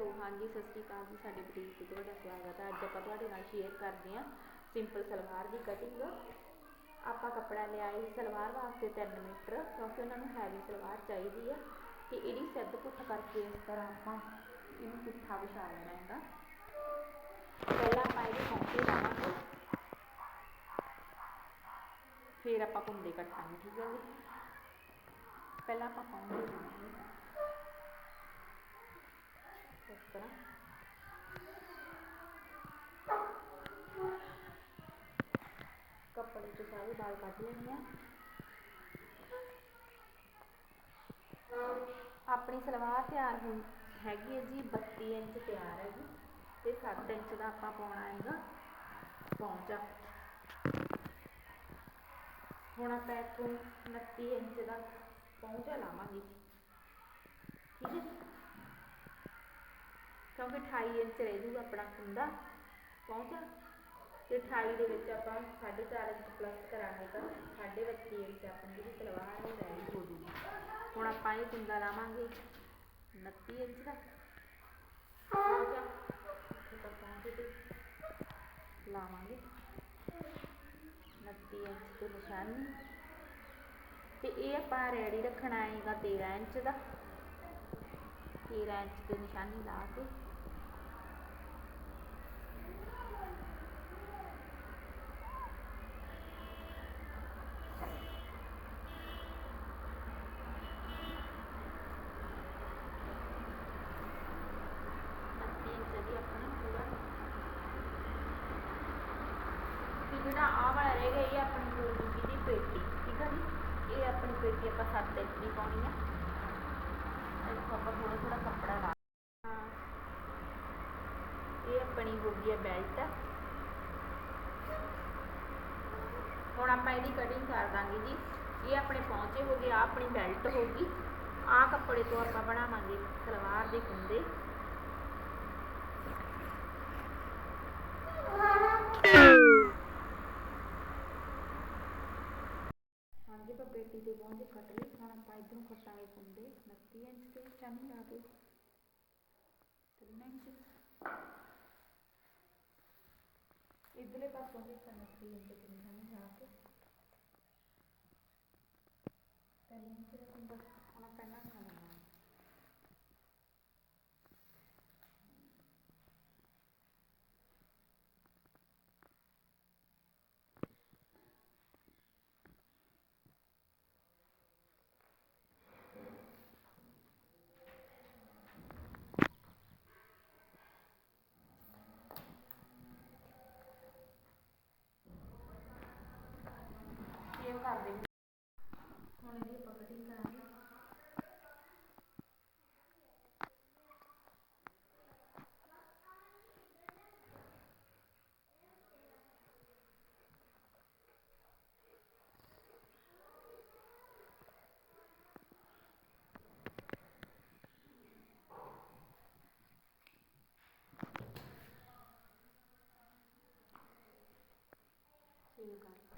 Hello, ਹਾਂਜੀ, ਸਤਿ ਸ਼੍ਰੀ ਅਕਾਲ ਜੀ, ਸਾਡੇ ਬੁਟੀਕ ਤੇ ਤੁਹਾਡਾ ਸਵਾਗਤ ਹੈ। ਅੱਜ ਆਪਾਂ ਤੁਹਾਡੇ ਨਾਲ ਸ਼ੇਅਰ ਕਰਦੇ ਹਾਂ ਸਿੰਪਲ ਸਲਵਾਰ ਦੀ ਕਟਿੰਗ ਆਪਾਂ ਕੱਪੜਾ ਲਿਆਏ ਸਲਵਾਰ ਵਾਸਤੇ 3 ਮੀਟਰ, ਕਿਉਂਕਿ ਉਹਨਾਂ ਨੂੰ ਹੈਵੀ ਸਲਵਾਰ ਚਾਹੀਦੀ ਹੈ ਤੇ ਇਹਦੀ ਸਿੱਧ ਪੁੱਠ ਕਰਕੇ ਇਸ ਤਰ੍ਹਾਂ ਆਪਾਂ ਇਹਨੂੰ ਪੁੱਠਾ ਵਿਛਾ ਲੈਣਾ ਹੈਗਾ। ਪਹਿਲਾਂ ਆਪਾਂ ਇਹਦੇ ਪੌਂਚੇ ਲਾਵਾਂਗੇ। ਫਿਰ ਆਪਾਂ ਕੁੰਡੇ ਕੱਟਾਂਗੇ, ਠੀਕ ਹੈ ਜੀ। ਪਹਿਲਾਂ ਆਪਾਂ ਪੌਂਚੇ ਲਾਵਾਂਗੇ। ਕੱਪੜੇ ਤੋਂ ਸਾਰੇ ਵਾਲ ਕੱਢ ਲੈਣੇ ਆ ਆਪਣੀ ਸਲਵਾਰ ਤਿਆਰ ਹੋ, ਹੈਗੀ ਹੈ ਜੀ 32 ਇੰਚ ਤਿਆਰ ਹੈ ਜੀ। ਤੇ 7 ਇੰਚ ਦਾ ਆਪਾਂ ਪਾਉਣਾ ਹੈਗਾ, ਪੌਂਚਾ। ਹੁਣ ਆਪਾਂ ਇੱਥੋਂ 29 ਇੰਚ ਦਾ ਪੌਂਚਾ ਲਾਵਾਂਗੇ। ਠੀਕ ਹੈ ਕਿਉਂਕਿ 28 ਇੰਚ ਰਹਿ ਜੂਗਾ ਆਪਣਾ ਖੁੰਦਾ ਪਹੁੰਚਾ ਅਤੇ ਅਠਾਈ ਦੇ ਵਿੱਚ ਆਪਾਂ 4.5 ਇੰਚ ਪਲੱਸ ਕਰਾਂਗੇ ਤਾਂ 32 ਇੰਚ ਆਪਣੀ ਜਿਹੜੀ ਸਲਵਾਰ ਉਹ ਰੈਡੀ ਹੋ ਜੂਗੀ ਹੁਣ ਆਪਾਂ ਇਹ ਕੁੰਦਾ ਲਾਵਾਂਗੇ 29 ਇੰਚ ਦਾ। ਪਹੁੰਚਾ ਇੱਥੇ ਤੱਕ ਪਹੁੰਚੇ ਤੇ ਲਾਵਾਂਗੇ। 29 ਇੰਚ ਤੇ ਨਿਸ਼ਾਨੀ। ਤੇ ਇਹ ਆਪਾਂ ਰੈਡੀ ਰੱਖਣਾ ਹੈਗਾ 13 ਇੰਚ ਦਾ। 13 ਇੰਚ ਤੇ ਨਿਸ਼ਾਨੀ ਲਾ ਕੇ। ਤੇ ਆਹ ਵਾਲਾ ਰਹਿ ਗਿਆ, ਇਹ ਆਪਣੀ ਹੋ ਜੂਗੀ ਦੀ ਪੇਟੀ, ਠੀਕ ਆ ਜੀ? ਇਹ ਆਪਣੀ ਪੇਟੀ ਆਪਾਂ 7 ਇੰਚ ਪਾਉਣੀ ਆ। ਦੇਖੋ ਆਪਾਂ ਥੋੜਾ ਥੋੜਾ ਕੱਪੜਾ ਲਾ ਇਹ ਆਪਣੀ ਹੋ ਗਈ ਹੈ ਬੈਲਟ। ਹੁਣ ਆਪਾਂ ਇਹਦੀ ਕਟਿੰਗ ਕਰ ਦਾਂਗੇ ਜੀ। ਇਹ ਆਪਣੇ ਪਹੁੰਚੇ ਹੋ ਗਏ ਆ ਆਪਣੀ ਬੈਲਟ ਹੋ ਗਈ। ਆ ਕੱਪੜੇ ਤੋਂ ਆਪਾਂ ਬਣਾਵਾਂਗੇ ਸਲਵਾਰ ਦੇ ਕੁੰਦੇ ਹਾਂਜੀ ਆਪਾਂ ਪੇਟੀ ਦੇ ਪਹੁੰਚੇ ਕੱਟ ਲਈ ਹੁਣ ਆਪਾਂ ਇਧਰੋਂ ਕੱਟਾਂਗੇ ਕੁੰਡੇ 29 ਇੰਚ ਤੇ ਚਾਨੀ ਲਾ ਕੇ 3 ਇੰਚ ਇਧਰਲੇ ਪਾਸੋਂ ਵੀ ਆਪਾਂ 29 ਇੰਚ ਤੇ ਚਾਨੀ ਲਾ ਕੇ 3 ਇੰਚ ਦਾ ਕੁੰਡਾ ਹੁਣ ਆਪਾਂ ਇਹਨਾਂ ਨੂੰ ਲਾਉਣਾ ਸੇਵ ਕਰ ਦੇ ਹੁਣ ਇਹਦੀ ਆਪਾਂ ਕਟਿੰਗ ਕਰਾਂਗੇ ਸੇਵ ਕਰ